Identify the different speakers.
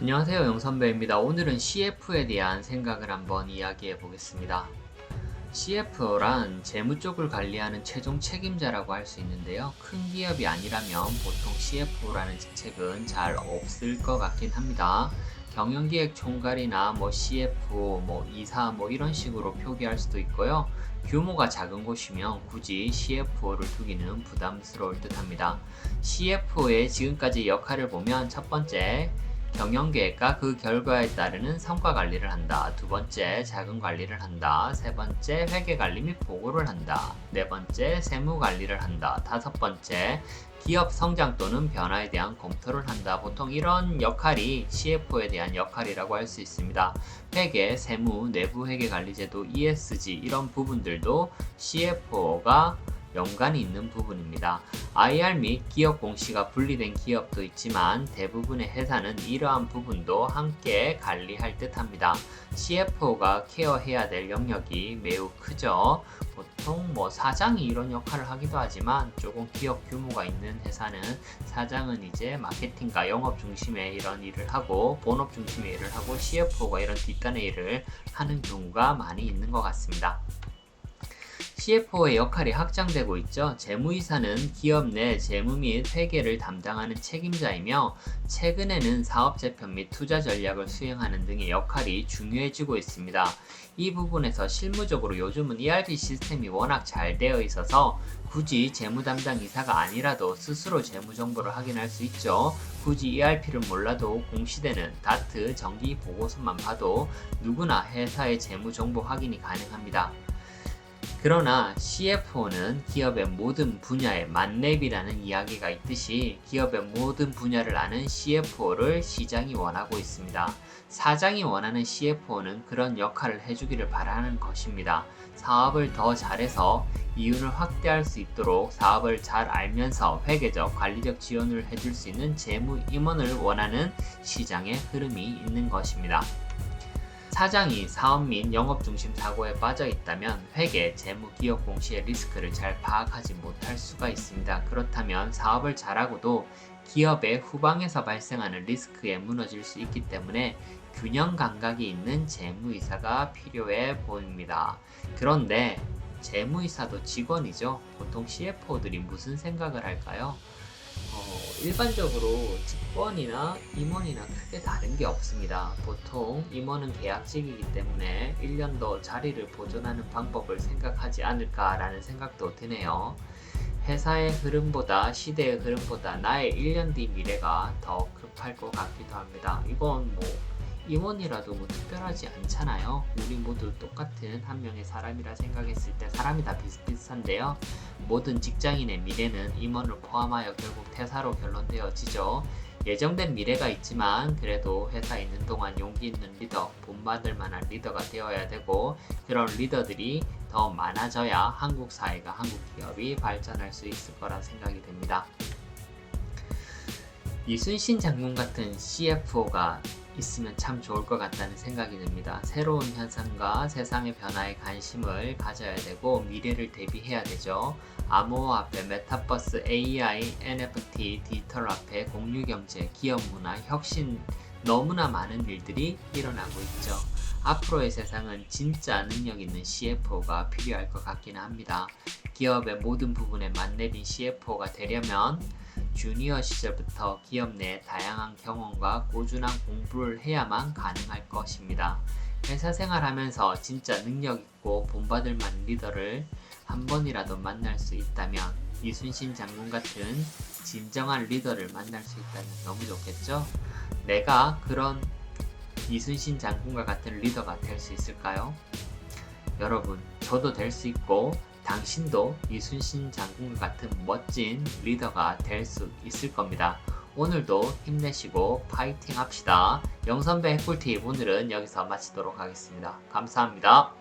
Speaker 1: 안녕하세요 영선배입니다. 오늘은 CF에 대한 생각을 한번 이야기해 보겠습니다. CFO란 재무 쪽을 관리하는 최종 책임자라고 할 수 있는데요. 큰 기업이 아니라면 보통 CFO라는 직책은 잘 없을 것 같긴 합니다. 경영기획 총괄이나 뭐 CFO, 뭐 이사 뭐 이런 식으로 표기할 수도 있고요. 규모가 작은 곳이면 굳이 CFO를 두기는 부담스러울 듯 합니다. CFO의 지금까지 역할을 보면 첫 번째 경영계획과 그 결과에 따르는 성과 관리를 한다. 두 번째, 자금 관리를 한다. 세 번째, 회계 관리 및 보고를 한다. 네 번째, 세무 관리를 한다. 다섯 번째, 기업 성장 또는 변화에 대한 검토를 한다. 보통 이런 역할이 CFO에 대한 역할이라고 할 수 있습니다. 회계, 세무, 내부 회계 관리 제도, ESG 이런 부분들도 CFO가 연관이 있는 부분입니다. IR 및 기업 공시가 분리된 기업도 있지만 대부분의 회사는 이러한 부분도 함께 관리할 듯 합니다. CFO가 케어해야 될 영역이 매우 크죠. 보통 뭐 사장이 이런 역할을 하기도 하지만 조금 기업 규모가 있는 회사는 사장은 이제 마케팅과 영업 중심의 이런 일을 하고 본업 중심의 일을 하고 CFO가 이런 뒷단의 일을 하는 경우가 많이 있는 것 같습니다. CFO의 역할이 확장되고 있죠. 재무이사는 기업 내 재무 및 회계를 담당하는 책임자이며 최근에는 사업 재편 및 투자 전략을 수행하는 등의 역할이 중요해지고 있습니다. 이 부분에서 실무적으로 요즘은 ERP 시스템이 워낙 잘 되어 있어서 굳이 재무 담당 이사가 아니라도 스스로 재무 정보를 확인할 수 있죠. 굳이 ERP를 몰라도 공시되는 다트 정기 보고서만 봐도 누구나 회사의 재무 정보 확인이 가능합니다. 그러나 CFO는 기업의 모든 분야의 만렙이라는 이야기가 있듯이 기업의 모든 분야를 아는 CFO를 시장이 원하고 있습니다. 사장이 원하는 CFO는 그런 역할을 해주기를 바라는 것입니다. 사업을 더 잘해서 이윤을 확대할 수 있도록 사업을 잘 알면서 회계적, 관리적 지원을 해줄 수 있는 재무 임원을 원하는 시장의 흐름이 있는 것입니다. 사장이 사업 및 영업 중심 사고에 빠져 있다면 회계, 재무, 기업 공시의 리스크를 잘 파악하지 못할 수가 있습니다. 그렇다면 사업을 잘하고도 기업의 후방에서 발생하는 리스크에 무너질 수 있기 때문에 균형 감각이 있는 재무이사가 필요해 보입니다. 그런데 재무이사도 직원이죠. 보통 CFO들이 무슨 생각을 할까요? 어, 일반적으로 직원이나 임원이나 크게 다른 게 없습니다. 보통 임원은 계약직이기 때문에 1년 더 자리를 보존하는 방법을 생각하지 않을까라는 생각도 드네요. 회사의 흐름보다 시대의 흐름보다 나의 1년 뒤 미래가 더 급할 것 같기도 합니다. 이건 뭐 임원이라도 뭐 특별하지 않잖아요. 우리 모두 똑같은 한 명의 사람이라 생각했을 때 사람이 다 비슷비슷한데요. 모든 직장인의 미래는 임원을 포함하여 결국 퇴사로 결론되어지죠. 예정된 미래가 있지만 그래도 회사에 있는 동안 용기 있는 리더, 본받을 만한 리더가 되어야 되고 그런 리더들이 더 많아져야 한국 사회가 한국 기업이 발전할 수 있을 거라 생각이 됩니다. 이순신 장군 같은 CFO가 있으면 참 좋을 것 같다는 생각이 듭니다. 새로운 현상과 세상의 변화에 관심을 가져야 되고 미래를 대비해야 되죠. 암호화 앞에 메타버스, AI, NFT, 디지털 앞에 공유 경제, 기업 문화, 혁신 너무나 많은 일들이 일어나고 있죠. 앞으로의 세상은 진짜 능력 있는 CFO가 필요할 것 같기는 합니다. 기업의 모든 부분에 만렙인 CFO가 되려면 주니어 시절부터 기업 내 다양한 경험과 꾸준한 공부를 해야만 가능할 것입니다. 회사 생활하면서 진짜 능력 있고 본받을 만한 리더를 한 번이라도 만날 수 있다면 이순신 장군 같은 진정한 리더를 만날 수 있다면 너무 좋겠죠? 내가 그런 이순신 장군과 같은 리더가 될 수 있을까요? 여러분, 저도 될 수 있고 당신도 이순신 장군 같은 멋진 리더가 될 수 있을 겁니다. 오늘도 힘내시고 파이팅 합시다. 영선배 핵꿀팁 오늘은 여기서 마치도록 하겠습니다. 감사합니다.